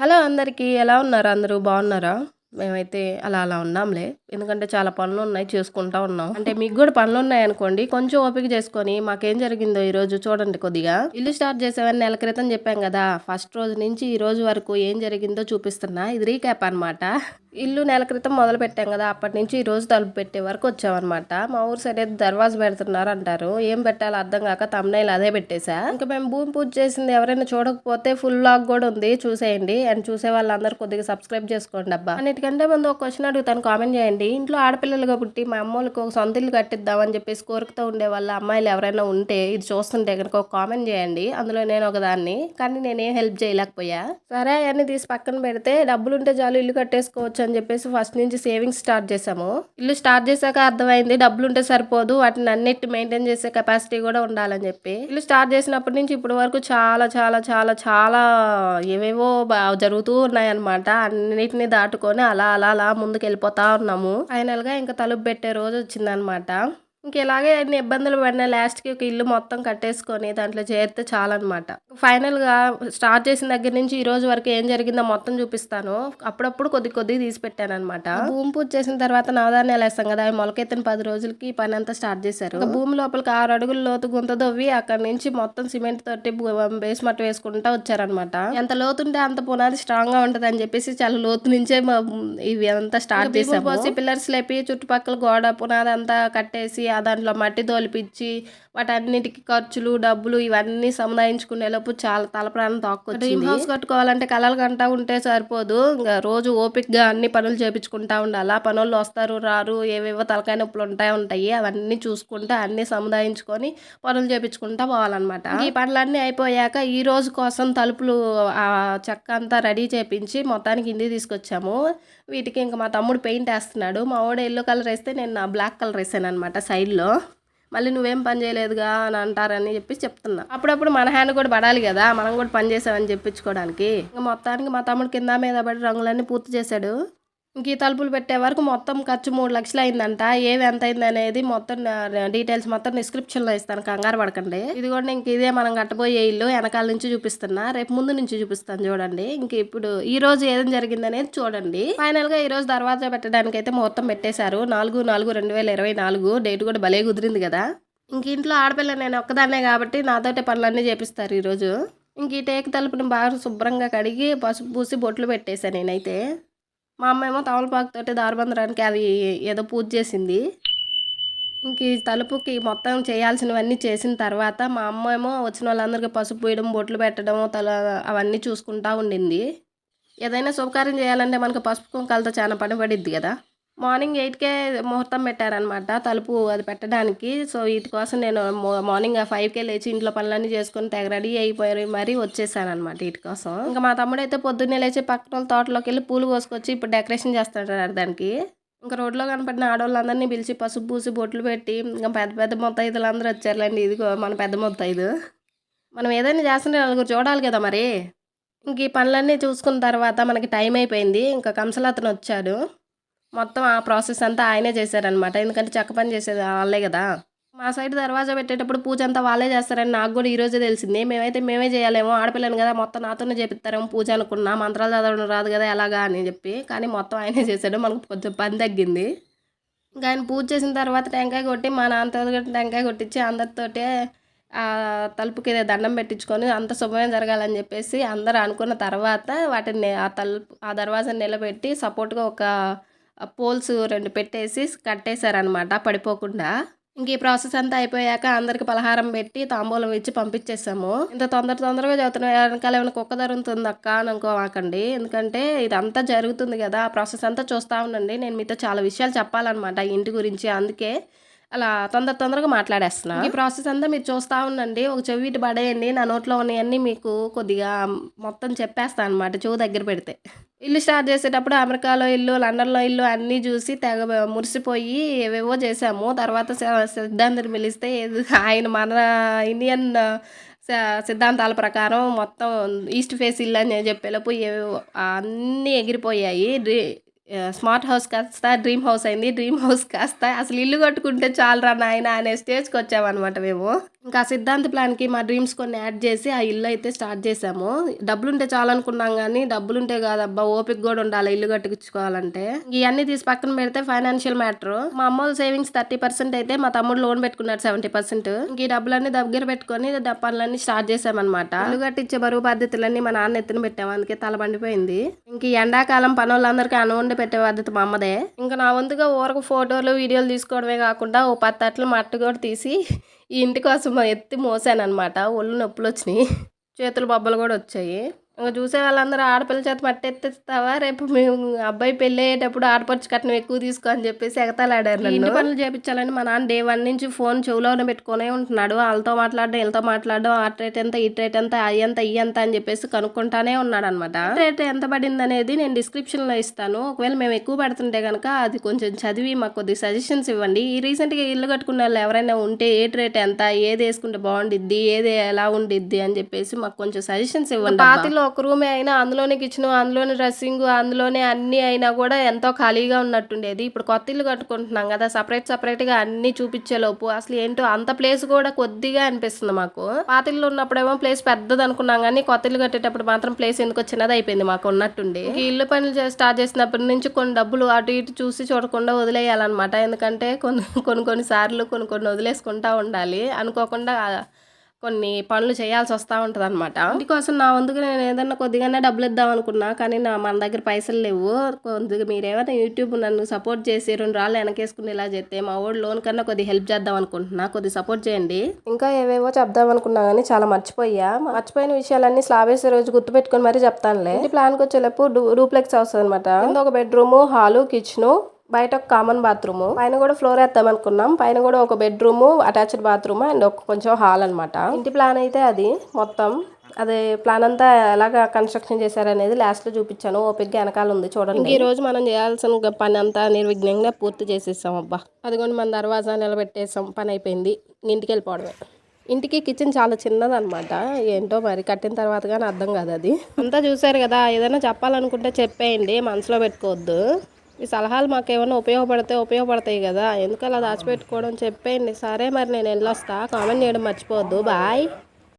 Hello అందరికీ ఎలా ఉన్నారు? అందరూ బాగున్నారా? మేమైతే అలా అలా ఉన్నాంలే. ఎందుకంటే చాలా పనులు ఉన్నాయి చేసుకుంటా ఉన్నాం. అంటే మీకు కూడా పనులు ఉన్నాయి అనుకోండి కొంచెం ఓపిక చేసుకొని మాకేం జరిగిందో ఈ రోజు చూడండి కొద్దిగా. ఇల్లు స్టార్ట్ చేసేవని నెల క్రితం చెప్పాం కదా ఫస్ట్ రోజు నుంచి ఈ రోజు వరకు ఏం జరిగిందో చూపిస్తున్నా. ఇది రీక్యాప్ అనమాట ఇల్లు నెల క్రితం మొదలు పెట్టాం కదా అప్పటి నుంచి ఈ రోజు తలుపు పెట్టే వరకు వచ్చామన్నమాట. మా ఊరు సైడ్ అయితే దర్వాజ పెడుతున్నారు అంటారు. ఏం పెట్టాలో అర్థం కాక తమ్నైలు అదే పెట్టేశా. ఇంకా మేము భూమి పూజ చేసింది ఎవరైనా చూడకపోతే ఫుల్ లాగ్ కూడా ఉంది చూసేయండి. అండ్ చూసే వాళ్ళందరూ కొద్దిగా సబ్స్క్రైబ్ చేసుకోండి అబ్బా. అన్నిటికంటే ముందు ఒక క్వశ్చన్ అడుగుతాను కామెంట్ చేయండి. ఇంట్లో ఆడపిల్లలుగా పుట్టి మా అమ్మోళ్ళకి ఒక సొంత ఇల్లు కట్టిద్దామని చెప్పేసి కోరికతో ఉండే వాళ్ళ అమ్మాయిలు ఎవరైనా ఉంటే ఇది చూస్తుంటే కనుక ఒక కామెంట్ చేయండి. అందులో నేను ఒకదాన్ని కానీ నేనేం హెల్ప్ చేయలేకపోయా. సరే అవన్నీ తీసి పక్కన పెడితే డబ్బులు ఉంటే చాలు ఇల్లు కట్టేసుకోవచ్చు అని చెప్పేసి ఫస్ట్ నుంచి సేవింగ్స్ స్టార్ట్ చేసాము ఇల్లు స్టార్ట్ చేశాక అర్థమైంది డబ్బులు ఉంటే సరిపోదు వాటిని అన్నిటి మెయింటైన్ చేసే కెపాసిటీ కూడా ఉండాలని చెప్పి. ఇల్లు స్టార్ట్ చేసినప్పటి నుంచి ఇప్పటి వరకు చాలా చాలా చాలా చాలా ఏవేవో జరుగుతూ ఉన్నాయన్నమాట. అన్నిటిని దాటుకొని అలా అలా అలా ముందుకు వెళ్ళిపోతా ఉన్నాము. ఫైనల్గా ఇంకా తలుపు పెట్టే రోజు వచ్చిందనమాట. ఇంక ఇలాగే ఇబ్బందులు పడిన లాస్ట్కి ఒక ఇల్లు మొత్తం కట్టేసుకొని దాంట్లో చేరితే చాలన్నమాట. ఫైనల్గా స్టార్ట్ చేసిన దగ్గర నుంచి ఈ రోజు వరకు ఏం జరిగిందో మొత్తం చూపిస్తాను. అప్పుడప్పుడు కొద్ది కొద్ది తీసి పెట్టాను అనమాట భూమి పూజ చేసిన తర్వాత నవధాన్యాలు వేస్తాం కదా అవి మొలకెత్తిన పది రోజులకి పని అంతా స్టార్ట్ చేశారు. భూమి లోపలికి ఆరు అడుగుల లోతు గుంత దొవ్వి అక్కడ నుంచి మొత్తం సిమెంట్ తోటి బేస్ మట్టి వేసుకుంటా వచ్చారనమాట ఎంత లోతుంటే అంత పునాది స్ట్రాంగ్గా ఉంటది అని చెప్పేసి చాలా లోతు నుంచే ఇవి అంతా స్టార్ట్ చేసాము పిల్లర్స్ లేపి చుట్టుపక్కల గోడ పునాది అంతా కట్టేసి దాంట్లో మట్టి తోలిపించి వాటన్నిటికి ఖర్చులు డబ్బులు ఇవన్నీ సముదాయించుకునేలోపు చాలా తలప్రాణం తాక్కొచ్చింది. డ్రీమ్ హౌస్ కట్టుకోవాలంటే కలలు కంటా ఉంటే సరిపోదు. ఇంకా రోజు ఓపిక్గా అన్ని పనులు చేపించుకుంటా ఉండాలి. ఆ పనులు వస్తారు రారు ఏవేవో తలకాయ నొప్పులు ఉంటాయి ఉంటాయి. అవన్నీ చూసుకుంటే అన్ని సముదాయించుకొని పనులు చేపించుకుంటా పోవాలన్నమాట. ఈ పనులన్నీ అయిపోయాక ఈ రోజు కోసం తలుపులు ఆ చెక్క అంతా రెడీ చేపించి మొత్తానికి ఇంటికి తీసుకొచ్చాము. వీటికి ఇంకా మా తమ్ముడు పెయింట్ వేస్తున్నాడు. మా వాడు ఎల్లో కలర్ వేస్తే నేను నా బ్లాక్ కలర్ వేసాను అనమాట సైడ్లో. మళ్ళీ నువ్వేం పని చేయలేదుగా అని అంటారని చెప్పి చెప్తున్నా. అప్పుడప్పుడు మన హ్యాండ్ కూడా పడాలి కదా మనం కూడా పని చేసామని చెప్పించుకోవడానికి. ఇంకా మొత్తానికి మా తమ్ముడు కింద మీద పడి రంగులన్నీ పూర్తి చేశాడు. ఇంక ఈ తలుపులు పెట్టే వరకు మొత్తం ఖర్చు మూడు లక్షలు అయిందంట. ఏవి ఎంత అయింది అనేది మొత్తం డీటెయిల్స్ మొత్తం డిస్క్రిప్షన్లో ఇస్తాను. కంగారు పడకండి. ఇది కూడా ఇంక ఇదే మనం కట్టబోయే ఇల్లు వెనకాల నుంచి చూపిస్తున్నా. రేపు ముందు నుంచి చూపిస్తాను చూడండి. ఇంక ఇప్పుడు ఈ రోజు ఏం జరిగింది అనేది చూడండి. ఫైనల్గా ఈ రోజు దర్వాజా పెట్టడానికి అయితే మొత్తం పెట్టేశారు. నాలుగు నాలుగు రెండు వేల ఇరవై నాలుగు. డేట్ కూడా భలే కుదిరింది కదా. ఇంక ఇంట్లో ఆడపిల్ల నేను ఒక్కదాన్నే కాబట్టి నాతోటే పనులన్నీ చేపిస్తారు ఈరోజు ఇంక ఈ టేక్ తలుపుని బాగా శుభ్రంగా కడిగి పసుపు పూసి బొట్లు పెట్టేశాను నేనైతే. మా అమ్మ ఏమో తమలపాకుతోటి దారబందరానికి అది ఏదో పూజ చేసింది. ఇంక ఈ తలుపుకి మొత్తం చేయాల్సినవన్నీ చేసిన తర్వాత మా అమ్మ ఏమో వచ్చిన వాళ్ళందరికీ పసుపు పోయడం బొట్లు పెట్టడం తల అవన్నీ చూసుకుంటా ఉండింది. ఏదైనా శుభకార్యం చేయాలంటే మనకు పసుపు కుంకాలతో చాలా పని పడిద్ది కదా. మార్నింగ్ ఎయిట్కే ముహూర్తం పెట్టారనమాట తలుపు అది పెట్టడానికి. సో వీటి కోసం నేను మార్నింగ్ ఫైవ్కే లేచి ఇంట్లో పనులన్నీ చేసుకుని తెగ రెడీ అయిపోయి మరీ వచ్చేసాను అనమాట వీటి కోసం. ఇంకా మా తమ్ముడు అయితే పొద్దున్నే లేచి పక్కన వాళ్ళ తోటలోకి వెళ్ళి పూలు కోసుకొచ్చి ఇప్పుడు డెకరేషన్ చేస్తాడు దానికి. ఇంకా రోడ్లో కనపడిన ఆడవాళ్ళందరినీ పిలిచి పసుపు పూసి బొట్లు పెట్టి ఇంకా పెద్ద పెద్ద మొత్తైదులు అందరూ వచ్చారులేండి ఇది మన పెద్ద మొత్తైదు మనం ఏదైనా చేస్తుంటే నలుగురు చూడాలి కదా మరి. ఇంక ఈ పనులన్నీ చూసుకున్న తర్వాత మనకి టైం అయిపోయింది ఇంకా కంసలతను వచ్చాడు. మొత్తం ఆ ప్రాసెస్ అంతా ఆయనే చేశారనమాట ఎందుకంటే చెక్క పని చేసేది వాళ్ళే కదా. మా సైడ్ దర్వాజా పెట్టేటప్పుడు పూజ అంతా వాళ్ళే చేస్తారని నాకు కూడా ఈరోజే తెలిసింది. మేమైతే మేమే చేయాలేమో ఆడపిల్లని కదా మొత్తం నాతోనే చేపిస్తారేమో పూజ అనుకున్నా. మంత్రాలు చదవడం రాదు కదా ఎలాగా అని చెప్పి. కానీ మొత్తం ఆయనే చేశాడు. మనకు కొంచెం పని తగ్గింది. ఇంకా ఆయన పూజ చేసిన తర్వాత టెంకాయ కొట్టి మా నాన్నతో టెంకాయ కొట్టించి అందరితోటే తలుపుకి దండం పెట్టించుకొని అంత శుభమే జరగాలని చెప్పేసి అందరూ అనుకున్న తర్వాత వాటిని ఆ తలుపు ఆ దర్వాజాని నిలబెట్టి సపోర్ట్గా ఒక పోల్స్ రెండు పెట్టేసి కట్టేశారనమాట పడిపోకుండా. ఇంక ఈ ప్రాసెస్ అంతా అయిపోయాక అందరికి పలహారం పెట్టి తాంబూలం ఇచ్చి పంపించేసాము. ఇంత తొందర తొందరగా చదువుతున్నాం వెనకాల ఏమైనా కుక్క దొరుకుతుంది అక్క అని అనుకోవాకండి ఎందుకంటే ఇదంతా జరుగుతుంది కదా ఆ ప్రాసెస్ అంతా చూస్తూ ఉండండి. నేను మీతో చాలా విషయాలు చెప్పాలన్నమాట ఇంటి గురించి అందుకే అలా తొందర తొందరగా మాట్లాడేస్తున్నాను ఈ ప్రాసెస్ అంతా మీరు చూస్తూ ఉండండి. ఒక చెవి ఇటు పడేయండి నా నోట్లో ఉన్నాయన్నీ మీకు కొద్దిగా మొత్తం చెప్పేస్తాను అనమాట చెవు దగ్గర పెడితే. ఇల్లు స్టార్ట్ చేసేటప్పుడు అమెరికాలో ఇల్లు లండన్లో ఇల్లు అన్నీ చూసి తెగ మురిసిపోయి ఏవేవో చేసాము. తర్వాత సిద్ధాంతం పిలిస్తే ఆయన మన ఇండియన్ సిద్ధాంతాల ప్రకారం మొత్తం ఈస్ట్ ఫేస్ ఇల్లు అని చెప్పేలోపు అన్నీ ఎగిరిపోయాయి. స్మార్ట్ హౌస్ కాస్త డ్రీమ్ హౌస్ అయింది. డ్రీమ్ హౌస్ కాస్త అసలు ఇల్లు కట్టుకుంటే చాలు రా నాయన అనే స్టేజ్కి వచ్చామన్నమాట మేము. ఇంకా సిద్ధాంత్ ప్లాన్కి మా డ్రీమ్స్ కొన్ని యాడ్ చేసి ఆ ఇల్లు అయితే స్టార్ట్ చేసాము. డబ్బులు ఉంటే చాలు అనుకున్నాం కానీ డబ్బులుంటే కాదబ్బా ఓపిక కూడా ఉండాలి ఇల్లు కట్టించుకోవాలంటే ఇవన్నీ తీసి పక్కన పెడితే ఫైనాన్షియల్ మ్యాటర్. మా అమ్మ సేవింగ్స్ థర్టీ పర్సెంట్ అయితే మా తమ్ముడు లోన్ పెట్టుకున్నాడు సెవెంటీ పర్సెంట్. ఈ డబ్బులన్నీ దగ్గర పెట్టుకొని పనులన్నీ స్టార్ట్ చేసామన్నమాట. ఇల్లు కట్టించే బరువు బాధ్యతలన్నీ మా నాన్న ఎత్తున పెట్టాము అందుకే తల పండిపోయింది ఇంక ఎండాకాలం పనులందరికీ అన్నం వండి పెట్టే బాధ్యత మా అమ్మదే. ఇంకా నా వంతుగా ఊరకు ఫోటోలు వీడియోలు తీసుకోవడమే కాకుండా ఓ పది తట్లు మట్టు కూడా తీసి ఈ ఇంటి కోసం ఎత్తి మోసాను అనమాట ఒళ్ళు నొప్పులు వచ్చినాయి చేతులు బొబ్బలు కూడా వచ్చాయి. ఇంకా చూసే వాళ్ళందరూ ఆడపిల్ల చేత మట్టి ఎత్తిస్తావా రేపు మేము అబ్బాయి పెళ్ళి అయ్యేటప్పుడు ఆడపడుచు కట్నం ఎక్కువ తీసుకో అని చెప్పేసి ఎగతాలాడారు నన్ను. ఇంటి పనులు చేపించాలని? మా నాన్న డే వన్ నుంచి ఫోన్ చెవులోనే పెట్టుకునే ఉంటున్నాడు. వాళ్ళతో మాట్లాడడం వీళ్ళతో మాట్లాడడం ఆ రేట్ ఎంత ఈ రేట్ ఎంత అయ్యి ఎంత ఇయ్యి ఎంత అని చెప్పేసి కనుక్కుంటానే ఉన్నాడు అనమాట రేట్ ఎంత పడింది అనేది నేను డిస్క్రిప్షన్లో ఇస్తాను. ఒకవేళ మేము ఎక్కువ పెడుతుంటే కనుక అది కొంచెం చదివి మాకు కొద్ది సజెషన్స్ ఇవ్వండి. ఈ రీసెంట్గా ఇల్లు కట్టుకున్న వాళ్ళు ఎవరైనా ఉంటే ఏ రేట్ ఎంత ఏది వేసుకుంటే బాగుండిద్ది ఏది ఎలా ఉండిద్ది అని చెప్పేసి మాకు కొంచెం సజెషన్స్ ఇవ్వండి పాతిలో ఒక రూమే అయినా అందులోనే కిచెన్ అందులోనే డ్రెస్సింగ్ అందులోనే అన్ని అయినా కూడా ఎంతో ఖాళీగా ఉన్నట్టుండేది. ఇప్పుడు కొత్త ఇల్లు కట్టుకుంటున్నాం కదా సపరేట్ సపరేట్గా అన్నీ అన్ని అసలు ఏంటో అంత ప్లేస్ కూడా కొద్దిగా అనిపిస్తుంది మాకు. పాత ఇల్లు ఉన్నప్పుడేమో ప్లేస్ పెద్దది అనుకున్నాం కానీ కొత్త ఇల్లు కట్టేటప్పుడు మాత్రం ప్లేస్ ఎందుకో చిన్నది అయిపోయింది మాకు ఉన్నట్టుండి. ఈ ఇల్లు పనులు స్టార్ట్ చేసినప్పటి నుంచి కొన్ని డబ్బులు అటు ఇటు చూసి చూడకుండా వదిలేయాలన్నమాట. ఎందుకంటే కొన్ని కొన్ని కొన్ని సార్లు కొన్ని కొన్ని వదిలేసుకుంటా ఉండాలి. అనుకోకుండా కొన్ని పనులు చేయాల్సి వస్తూ ఉంటుంది అనమాట అందుకోసం నా వంతుకు నేను ఏదన్నా కొద్దిగానే డబ్బులు ఇద్దాం అనుకున్నా కానీ నా మన దగ్గర పైసలు లేవు. కొద్దిగా మీరేమైనా యూట్యూబ్ నన్ను సపోర్ట్ చేసి రెండు రాళ్ళు వెనకేసుకుని ఇలా చేస్తే మా వాడు లోన్ కన్నా కొద్దిగా హెల్ప్ చేద్దాం అనుకుంటున్నా. కొద్దిగా సపోర్ట్ చేయండి. ఇంకా ఏవేవో చెప్దాం అనుకున్నా కానీ చాలా మర్చిపోయా. మర్చిపోయిన విషయాలన్నీ స్లాబ్ వేసే రోజు గుర్తుపెట్టుకుని మరీ చెప్తానులే. ఇంటి ప్లాన్కి వచ్చేటప్పుడు డూప్లెక్స్ హౌస్ అనమాట ఒక బెడ్రూమ్ హాలు కిచెను బయట ఒక కామన్ బాత్రూమ్ పైన కూడా ఫ్లోర్ వేద్దాం అనుకున్నాం పైన కూడా ఒక బెడ్రూమ్ అటాచ్డ్ బాత్రూమ్ అండ్ ఒక కొంచెం హాల్ అనమాట ఇంటి ప్లాన్ అయితే అది. మొత్తం అదే ప్లాన్ అంతా ఎలాగ కన్స్ట్రక్షన్ చేశారనేది లాస్ట్లో చూపించాను. ఓపిక్ వెనకాల ఉంది చూడండి. ఈ రోజు మనం చేయాల్సిన పని అంతా నిర్విఘ్నంగా పూర్తి చేసేసాం అబ్బా. అదిగోండి మన దర్వాజా నిలబెట్టేసాం. పని అయిపోయింది. ఇంటికి వెళ్ళిపోవడమే. ఇంటికి కిచెన్ చాలా చిన్నదనమాట ఏంటో మరి కట్టిన తర్వాత కానీ అర్థం కాదు అది. అంతా చూసారు కదా. ఏదైనా చెప్పాలనుకుంటే చెప్పేయండి. మనసులో పెట్టుకోవద్దు. ఈ సలహాలు మాకు ఏమైనా ఉపయోగపడితే ఉపయోగపడతాయి కదా. ఎందుకు అలా దాచిపెట్టుకోవడం చెప్పేయండి. సరే మరి నేను వెళ్ళొస్తా. కామెంట్ చేయడం మర్చిపోవద్దు. బాయ్.